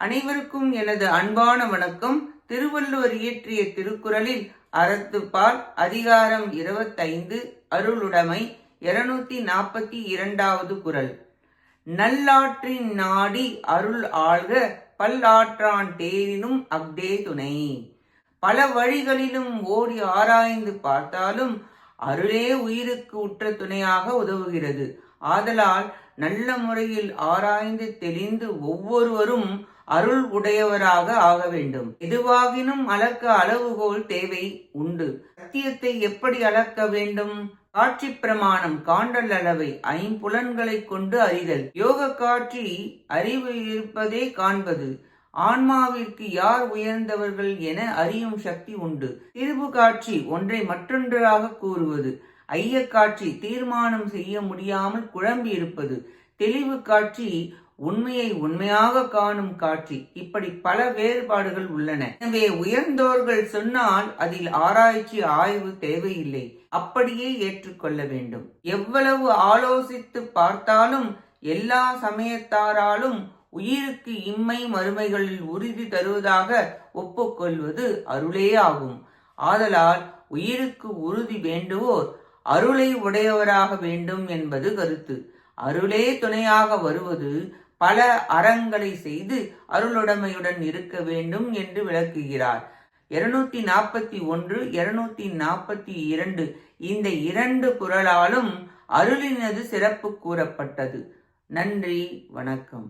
அனைவருக்கும் எனது அன்பான வணக்கம். திருவள்ளுவர் இயற்றிய திருக்குறளில் அறத்துப்பால் அதிகாரம் இருபத்தைந்து அருளுடைமை இருநூத்தி நாற்பத்தி இரண்டாவது குறள். நல்லாற்றின் நாடி அருள் ஆழ்க பல்லாற்றான் தேரினும் அக்தே துணை. பல வழிகளிலும் ஓடி ஆராய்ந்து பார்த்தாலும் அருளே உயிருக்கு உற்ற துணையாக உதவுகிறது. ஆதலால் நல்ல முறையில் ஆராய்ந்து தெளிந்து ஒவ்வொருவரும் அருள் உடையவராக ஆக வேண்டும். எதுவாகினும் அளக்க அளவுகோல் தேவை உண்டு. சத்தியத்தை எப்படி அளக்க வேண்டும்? காட்சி பிரமாணம் காண்டல் அளவை ஐம்புலன்களை கொண்டு அறிதல். யோக காட்சி அறிவு இருப்பதே காண்பது. ஆன்மாவிற்கு யார் உயர்ந்தவர்கள் என அறியும் சக்தி உண்டு. திருவு காட்சி ஒன்றை மற்றொன்றாக கூறுவது. ஐய காட்சி தீர்மானம் செய்ய முடியாமல் குழம்பி இருப்பது தெளிவு காட்சி உண்மையை உண்மையாக காணும் காட்சி. இப்படி பல வேறுபாடுகள் உள்ளன. எனவே உயர்ந்தோர்கள் சொன்னால் அதில் ஆராய்ச்சி ஆய்வு தேவையில்லை. அப்படியே ஏற்றுக்கொள்ள வேண்டும். எவ்வளவு ஆலோசித்து பார்த்தாலும் எல்லா சமயத்தாராலும் உயிருக்கு இம்மை மறுமைகளில் உறுதி தருவதாக ஒப்புக்கொள்வது அருளே ஆகும். ஆதலால் உயிருக்கு உறுதி வேண்டுவோர் அருளை உடையவராக வேண்டும் என்பது கருத்து. அருளே துணையாக வருவது பல அறங்களை செய்து அருளுடைமையுடன் இருக்க வேண்டும் என்று விளக்குகிறார். இருநூத்தி நாற்பத்தி ஒன்று இருநூத்தி நாற்பத்தி இரண்டு இந்த இரண்டு குரலாலும் அருளினது சிறப்பு கூறப்பட்டது. நன்றி வணக்கம்.